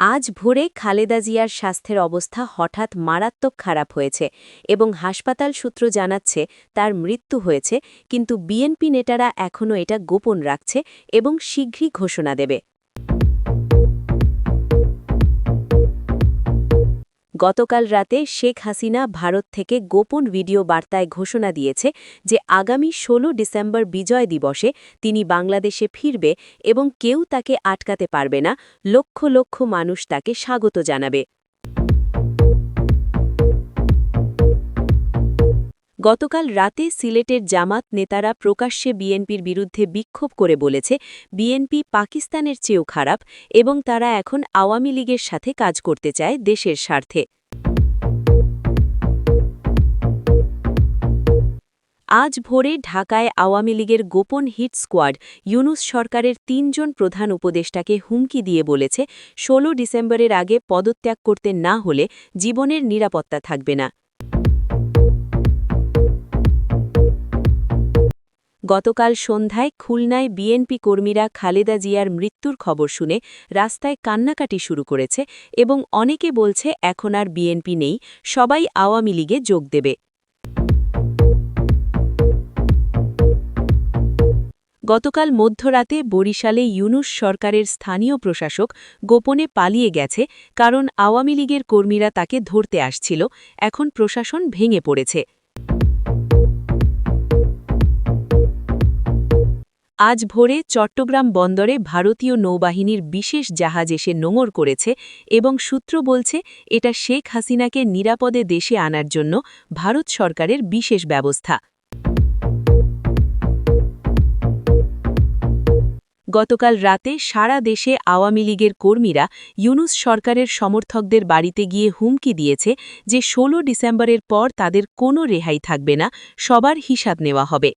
আজ ভোরে খালেদা জিয়ার স্বাস্থ্যের অবস্থা হঠাৎ মারাত্মক খারাপ হয়েছে এবং হাসপাতাল সূত্র জানাচ্ছে তার মৃত্যু হয়েছে, কিন্তু বিএনপি নেতারা এখনও এটা গোপন রাখছে এবং শীঘ্রই ঘোষণা দেবে। গতকাল রাতে শেখ হাসিনা ভারত থেকে গোপন ভিডিও বার্তায় ঘোষণা দিয়েছে যে আগামী ১৬ ডিসেম্বর বিজয় দিবসে তিনি বাংলাদেশে ফিরবে এবং কেউ তাকে আটকাতে পারবে না, লক্ষ লক্ষ মানুষ তাকে স্বাগত জানাবে। গতকাল রাতে সিলেটের জামাত নেতারা প্রকাশ্যে বিএনপির বিরুদ্ধে বিক্ষোভ করে বলেছে, বিএনপি পাকিস্তানের চেয়েও খারাপ এবং তারা এখন আওয়ামী লীগের সাথে কাজ করতে চায় দেশের স্বার্থে। আজ ভোরে ঢাকায় আওয়ামী লীগের গোপন হিট স্কোয়াড ইউনুস সরকারের তিনজন প্রধান উপদেষ্টাকে হুমকি দিয়ে বলেছে ১৬ ডিসেম্বরের আগে পদত্যাগ করতে না হলে জীবনের নিরাপত্তা থাকবে না। গতকাল সন্ধ্যায় খুলনায় বিএনপি কর্মীরা খালেদা জিয়ার মৃত্যুর খবর শুনে রাস্তায় কান্নাকাটি শুরু করেছে এবং অনেকে বলছে, এখন আর বিএনপি নেই, সবাই আওয়ামী লীগে যোগ দেবে। গতকাল মধ্যরাতে বরিশালে ইউনুস সরকারের স্থানীয় প্রশাসক গোপনে পালিয়ে গেছে কারণ আওয়ামী লীগের কর্মীরা তাকে ধরতে আসছিল, এখন প্রশাসন ভেঙে পড়েছে। আজ ভোরে চট্টগ্রাম বন্দরে ভারতীয় নৌবাহিনীর বিশেষ জাহাজ এসে নোঙর করেছে এবং সূত্র বলছে এটা শেখ হাসিনাকে নিরাপদে দেশে আনার জন্য ভারত সরকারের বিশেষ ব্যবস্থা। গতকাল রাতে সারা দেশে আওয়ামী লীগের কর্মীরা ইউনুস সরকারের সমর্থকদের বাড়িতে গিয়ে হুমকি দিয়েছে যে ১৬ ডিসেম্বরের পর তাদের কোনো রেহাই থাকবে না, সবার হিসাব নেওয়া হবে।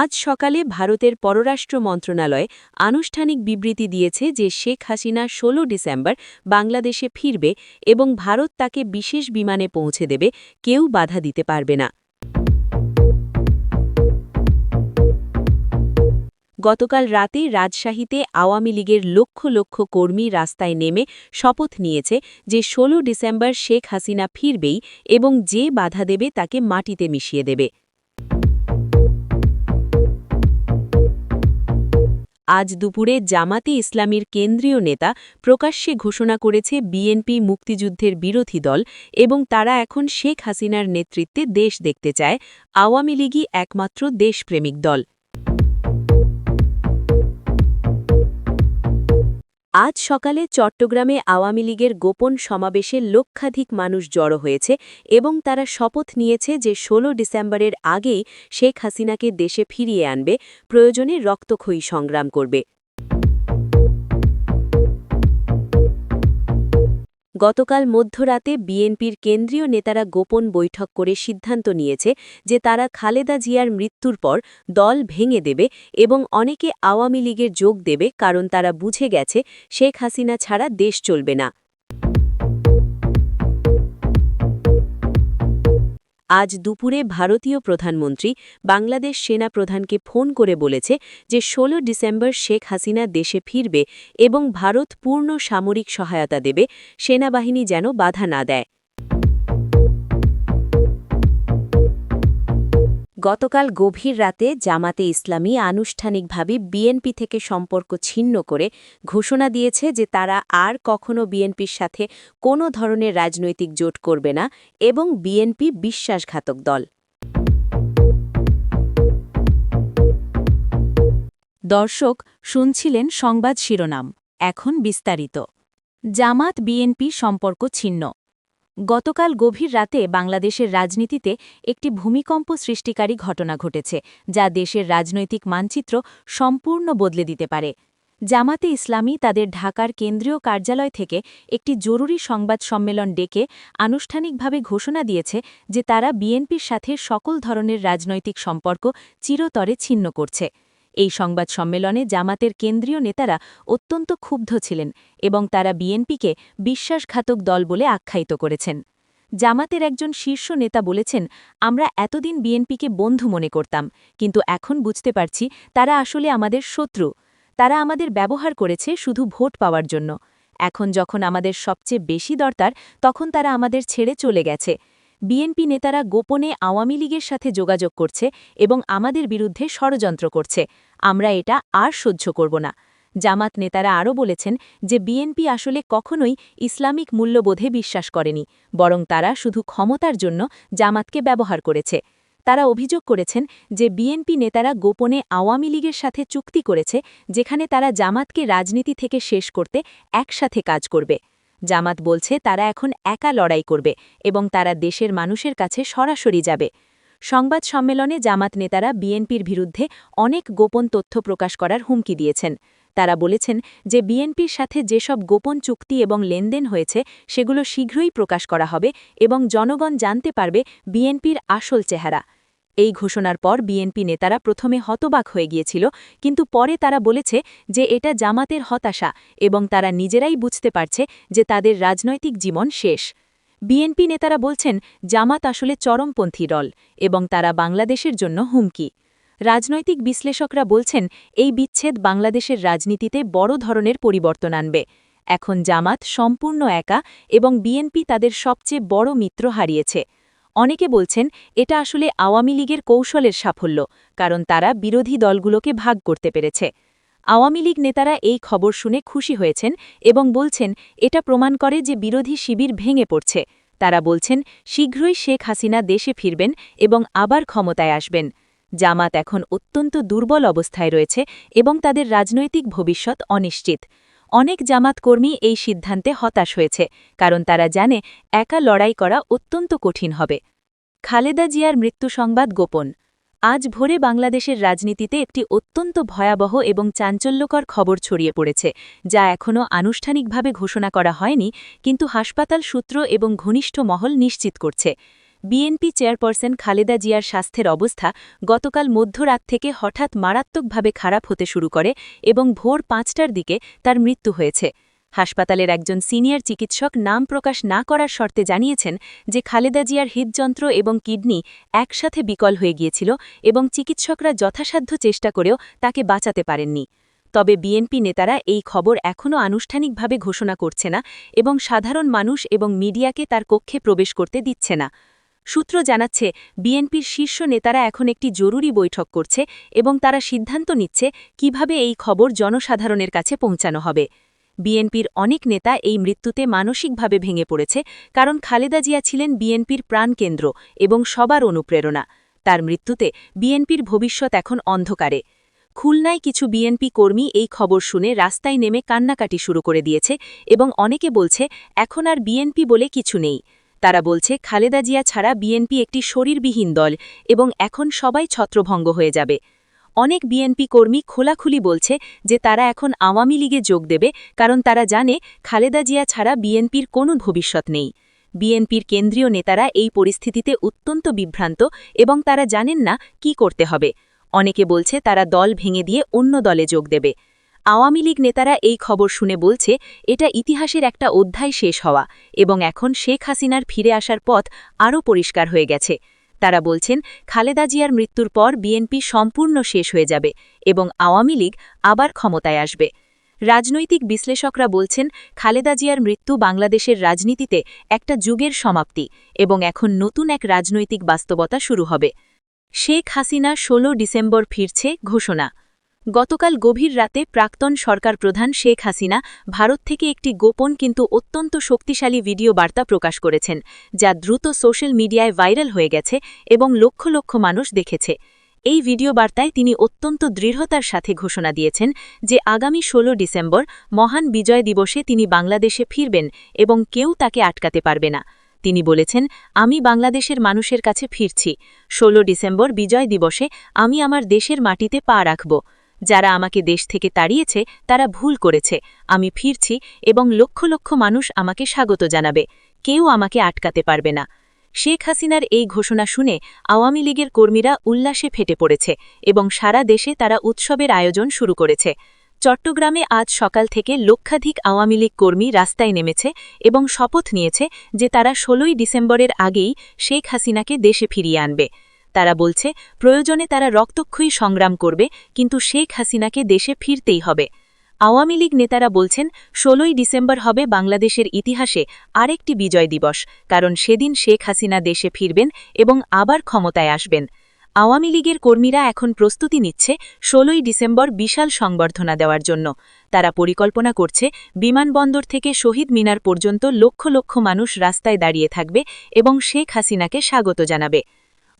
আজ সকালে ভারতের পররাষ্ট্র মন্ত্রণালয় আনুষ্ঠানিক বিবৃতি দিয়েছে যে শেখ হাসিনা ১৬ ডিসেম্বর বাংলাদেশে ফিরবে এবং ভারত তাকে বিশেষ বিমানে পৌঁছে দেবে, কেউ বাধা দিতে পারবে না। গতকাল রাতে রাজশাহীতে আওয়ামী লীগের লক্ষ লক্ষ কর্মী রাস্তায় নেমে শপথ নিয়েছে যে ১৬ ডিসেম্বর শেখ হাসিনা ফিরবেই এবং যে বাধা দেবে তাকে মাটিতে মিশিয়ে দেবে। আজ দুপুরে জামাতে ইসলামীর কেন্দ্রীয় নেতা প্রকাশ্যে ঘোষণা করেছে বিএনপি মুক্তিযুদ্ধের বিরোধী দল এবং তারা এখন শেখ হাসিনার নেতৃত্বে দেশ দেখতে চায়। আওয়ামী লীগই একমাত্র দেশপ্রেমিক দল। আজ সকালে চট্টগ্রামে আওয়ামী লীগের গোপন সমাবেশে লক্ষাধিক মানুষ জড়ো হয়েছে এবং তারা শপথ নিয়েছে যে ১৬ ডিসেম্বরের আগেই শেখ হাসিনাকে দেশে ফিরিয়ে আনবে, প্রয়োজনে রক্তক্ষয়ী সংগ্রাম করবে। গতকাল মধ্যরাতে বিএনপির কেন্দ্রীয় নেতারা গোপন বৈঠক করে সিদ্ধান্ত নিয়েছে যে তারা খালেদা জিয়ার মৃত্যুর পর দল ভেঙে দেবে এবং অনেকে আওয়ামী লীগের যোগ দেবে কারণ তারা বুঝে গেছে শেখ হাসিনা ছাড়া দেশ চলবে না। আজ দুপুরে ভারতীয় প্রধানমন্ত্রী বাংলাদেশ সেনা প্রধানকে ফোন করে বলেছে যে ১৬ ডিসেম্বর শেখ হাসিনা দেশে ফিরবে এবং ভারত পূর্ণ সামরিক সহায়তা দেবে, সেনাবাহিনী যেন বাধা না দেয়। গতকাল গভীর রাতে জামাতে ইসলামী আনুষ্ঠানিকভাবে বিএনপি থেকে সম্পর্ক ছিন্ন করে ঘোষণা দিয়েছে যে তারা আর কখনো বিএনপির সাথে কোনো ধরনের রাজনৈতিক জোট করবে না এবং বিএনপি বিশ্বাসঘাতক দল। দর্শক, শুনছিলেন সংবাদ শিরোনাম। এখন বিস্তারিত। জামাত বিএনপি সম্পর্ক ছিন্ন। গতকাল গভীর রাতে বাংলাদেশের রাজনীতিতে একটি ভূমিকম্প সৃষ্টিকারী ঘটনা ঘটেছে, যা দেশের রাজনৈতিক মানচিত্র সম্পূর্ণ বদলে দিতে পারে। জামাতে ইসলামী তাদের ঢাকার কেন্দ্রীয় কার্যালয় থেকে একটি জরুরি সংবাদ সম্মেলন ডেকে আনুষ্ঠানিকভাবে ঘোষণা দিয়েছে যে তারা বিএনপির সাথে সকল ধরনের রাজনৈতিক সম্পর্ক চিরতরে ছিন্ন করছে। এই সংবাদ সম্মেলনে জামাতের কেন্দ্রীয় নেতারা অত্যন্ত ক্ষুব্ধ ছিলেন এবং তারা বিএনপিকে বিশ্বাসঘাতক দল বলে আখ্যায়িত করেছেন। জামাতের একজন শীর্ষ নেতা বলেছেন, আমরা এতদিন বিএনপিকে বন্ধু মনে করতাম, কিন্তু এখন বুঝতে পারছি তারা আসলে আমাদের শত্রু। তারা আমাদের ব্যবহার করেছে শুধু ভোট পাওয়ার জন্য। এখন যখন আমাদের সবচেয়ে বেশি দরকার, তখন তারা আমাদের ছেড়ে চলে গেছে। বিএনপি নেতারা গোপনে আওয়ামী লীগের সাথে যোগাযোগ করছে এবং আমাদের বিরুদ্ধে ষড়যন্ত্র করছে। আমরা এটা আর সহ্য করব না। জামাত নেতারা আরও বলেছেন যে বিএনপি আসলে কখনোই ইসলামিক মূল্যবোধে বিশ্বাস করেনি, বরং তারা শুধু ক্ষমতার জন্য জামাতকে ব্যবহার করেছে। তারা অভিযোগ করেছেন যে বিএনপি নেতারা গোপনে আওয়ামী লীগের সাথে চুক্তি করেছে, যেখানে তারা জামাতকে রাজনীতি থেকে শেষ করতে একসাথে কাজ করবে। জামাত বলছে তারা এখন একা লড়াই করবে এবং তারা দেশের মানুষের কাছে সরাসরি যাবে। সংবাদ সম্মেলনে জামাত নেতারা বিএনপির বিরুদ্ধে অনেক গোপন তথ্য প্রকাশ করার হুমকি দিয়েছেন। তারা বলেছেন যে বিএনপির সাথে যেসব গোপন চুক্তি এবং লেনদেন হয়েছে, সেগুলো শীঘ্রই প্রকাশ করা হবে এবং জনগণ জানতে পারবে বিএনপির আসল চেহারা। এই ঘোষণার পর বিএনপি নেতারা প্রথমে হতবাক হয়ে গিয়েছিল, কিন্তু পরে তারা বলেছে যে এটা জামাতের হতাশা এবং তারা নিজেরাই বুঝতে পারছে যে তাদের রাজনৈতিক জীবন শেষ। বিএনপি নেতারা বলছেন, জামাত আসলে চরমপন্থী দল এবং তারা বাংলাদেশের জন্য হুমকি। রাজনৈতিক বিশ্লেষকরা বলছেন, এই বিচ্ছেদ বাংলাদেশের রাজনীতিতে বড় ধরনের পরিবর্তন আনবে। এখন জামাত সম্পূর্ণ একা এবং বিএনপি তাদের সবচেয়ে বড় মিত্র হারিয়েছে। অনেকে বলছেন, এটা আসলে আওয়ামী লীগের কৌশলের সাফল্য, কারণ তারা বিরোধী দলগুলোকে ভাগ করতে পেরেছে। আওয়ামী লীগ নেতারা এই খবর শুনে খুশি হয়েছেন এবং বলছেন, এটা প্রমাণ করে যে বিরোধী শিবির ভেঙে পড়ছে। তারা বলছেন, শীঘ্রই শেখ হাসিনা দেশে ফিরবেন এবং আবার ক্ষমতায় আসবেন। জামাত এখন অত্যন্ত দুর্বল অবস্থায় রয়েছে এবং তাদের রাজনৈতিক ভবিষ্যৎ অনিশ্চিত। অনেক জামাত কর্মী এই সিদ্ধান্তে হতাশ হয়েছে, কারণ তারা জানে একা লড়াই করা অত্যন্ত কঠিন হবে। খালেদা জিয়ার মৃত্যু সংবাদ গোপন। আজ ভোরে বাংলাদেশের রাজনীতিতে একটি অত্যন্ত ভয়াবহ এবং চাঞ্চল্যকর খবর ছড়িয়ে পড়েছে, যা এখনও আনুষ্ঠানিকভাবে ঘোষণা করা হয়নি, কিন্তু হাসপাতাল সূত্র এবং ঘনিষ্ঠ মহল নিশ্চিত করছে। বিএনপি চেয়ারপারসন খালেদা জিয়ার স্বাস্থ্যের অবস্থা গতকাল মধ্যরাত থেকে হঠাৎ মারাত্মকভাবে খারাপ হতে শুরু করে এবং ভোর পাঁচটার দিকে তার মৃত্যু হয়েছে। হাসপাতালের একজন সিনিয়র চিকিৎসক নাম প্রকাশ না করার শর্তে জানিয়েছেন যে খালেদা জিয়ার হৃদযন্ত্র এবং কিডনি একসাথে বিকল হয়ে গিয়েছিল এবং চিকিৎসকরা যথাসাধ্য চেষ্টা করেও তাকে বাঁচাতে পারেননি। তবে বিএনপি নেতারা এই খবর এখনও আনুষ্ঠানিকভাবে ঘোষণা করছে না এবং সাধারণ মানুষ এবং মিডিয়াকে তার কক্ষে প্রবেশ করতে দিচ্ছে না। সূত্র জানাচ্ছে, বিএনপির শীর্ষ নেতারা এখন একটি জরুরি বৈঠক করছে এবং তারা সিদ্ধান্ত নিচ্ছে কীভাবে এই খবর জনসাধারণের কাছে পৌঁছানো হবে। বিএনপির অনেক নেতা এই মৃত্যুতে মানসিকভাবে ভেঙে পড়েছে কারণ খালেদা জিয়া ছিলেন বিএনপির প্রাণকেন্দ্র এবং সবার অনুপ্রেরণা। তার মৃত্যুতে বিএনপির ভবিষ্যৎ এখন অন্ধকারে। খুলনায় কিছু বিএনপি কর্মী এই খবর শুনে রাস্তায় নেমে কান্নাকাটি শুরু করে দিয়েছে এবং অনেকে বলছে, এখন আর বিএনপি বলে কিছু নেই। তারা বলছে, খালেদা জিয়া ছাড়া বিএনপি একটি শরীরবিহীন দল এবং এখন সবাই ছত্রভঙ্গ হয়ে যাবে। অনেক বিএনপি কর্মী খোলাখুলি বলছে যে তারা এখন আওয়ামী লীগে যোগ দেবে কারণ তারা জানে খালেদা জিয়া ছাড়া বিএনপির কোনো ভবিষ্যৎ নেই। বিএনপির কেন্দ্রীয় নেতারা এই পরিস্থিতিতে অত্যন্ত বিভ্রান্ত এবং তারা জানেন না কি করতে হবে। অনেকে বলছে তারা দল ভেঙে দিয়ে অন্য দলে যোগ দেবে। আওয়ামী লীগ নেতারা এই খবর শুনে বলছে, এটা ইতিহাসের একটা অধ্যায় শেষ হওয়া এবং এখন শেখ হাসিনার ফিরে আসার পথ আরও পরিষ্কার হয়ে গেছে। তারা বলছেন, খালেদা জিয়ার মৃত্যুর পর বিএনপি সম্পূর্ণ শেষ হয়ে যাবে এবং আওয়ামী লীগ আবার ক্ষমতায় আসবে। রাজনৈতিক বিশ্লেষকরা বলছেন, খালেদা জিয়ার মৃত্যু বাংলাদেশের রাজনীতিতে একটা যুগের সমাপ্তি এবং এখন নতুন এক রাজনৈতিক বাস্তবতা শুরু হবে। শেখ হাসিনা ১৬ ডিসেম্বর ফিরছে ঘোষণা। গতকাল গভীর রাতে প্রাক্তন সরকার প্রধান শেখ হাসিনা ভারত থেকে একটি গোপন কিন্তু অত্যন্ত শক্তিশালী ভিডিও বার্তা প্রকাশ করেছেন, যা দ্রুত সোশ্যাল মিডিয়ায় ভাইরাল হয়ে গেছে এবং লক্ষ লক্ষ মানুষ দেখেছে। এই ভিডিও বার্তায় তিনি অত্যন্ত দৃঢ়তার সাথে ঘোষণা দিয়েছেন যে আগামী ১৬ ডিসেম্বর মহান বিজয় দিবসে তিনি বাংলাদেশে ফিরবেন এবং কেউ তাকে আটকাতে পারবে না। তিনি বলেছেন, আমি বাংলাদেশের মানুষের কাছে ফিরছি। ১৬ ডিসেম্বর বিজয় দিবসে আমি আমার দেশের মাটিতে পা রাখব। যারা আমাকে দেশ থেকে তাড়িয়েছে, তারা ভুল করেছে। আমি ফিরছি এবং লক্ষ লক্ষ মানুষ আমাকে স্বাগত জানাবে। কেউ আমাকে আটকাতে পারবে না। শেখ হাসিনার এই ঘোষণা শুনে আওয়ামী লীগের কর্মীরা উল্লাসে ফেটে পড়েছে এবং সারা দেশে তারা উৎসবের আয়োজন শুরু করেছে। চট্টগ্রামে আজ সকাল থেকে লক্ষাধিক আওয়ামী লীগ কর্মী রাস্তায় নেমেছে এবং শপথ নিয়েছে যে তারা ষোলোই ডিসেম্বরের আগেই শেখ হাসিনাকে দেশে ফিরিয়ে আনবে। তারা বলছে, প্রয়োজনে তারা রক্তক্ষয়ী সংগ্রাম করবে, কিন্তু শেখ হাসিনাকে দেশে ফিরতেই হবে। আওয়ামী লীগ নেতারা বলছেন, ষোলোই ডিসেম্বর হবে বাংলাদেশের ইতিহাসে আরেকটি বিজয় দিবস, কারণ সেদিন শেখ হাসিনা দেশে ফিরবেন এবং আবার ক্ষমতায় আসবেন। আওয়ামী লীগের কর্মীরা এখন প্রস্তুতি নিচ্ছে ষোলোই ডিসেম্বর বিশাল সংবর্ধনা দেওয়ার জন্য। তারা পরিকল্পনা করছে, বিমানবন্দর থেকে শহীদ মিনার পর্যন্ত লক্ষ লক্ষ মানুষ রাস্তায় দাঁড়িয়ে থাকবে এবং শেখ হাসিনাকে স্বাগত জানাবে।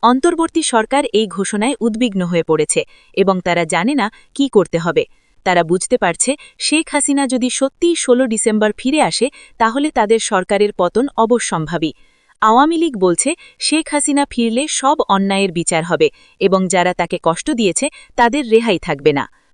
অন্তর্বর্তী সরকার এই ঘোষণায় উদ্বিগ্ন হয়ে পড়েছে এবং তারা জানে না কি করতে হবে। তারা বুঝতে পারছে, শেখ হাসিনা যদি সত্যিই ১৬ ডিসেম্বর ফিরে আসে, তাহলে তাদের সরকারের পতন অবশ্যম্ভাবী। আওয়ামী লীগ বলছে, শেখ হাসিনা ফিরলে সব অন্যায়ের বিচার হবে এবং যারা তাকে কষ্ট দিয়েছে, তাদের রেহাই থাকবে না।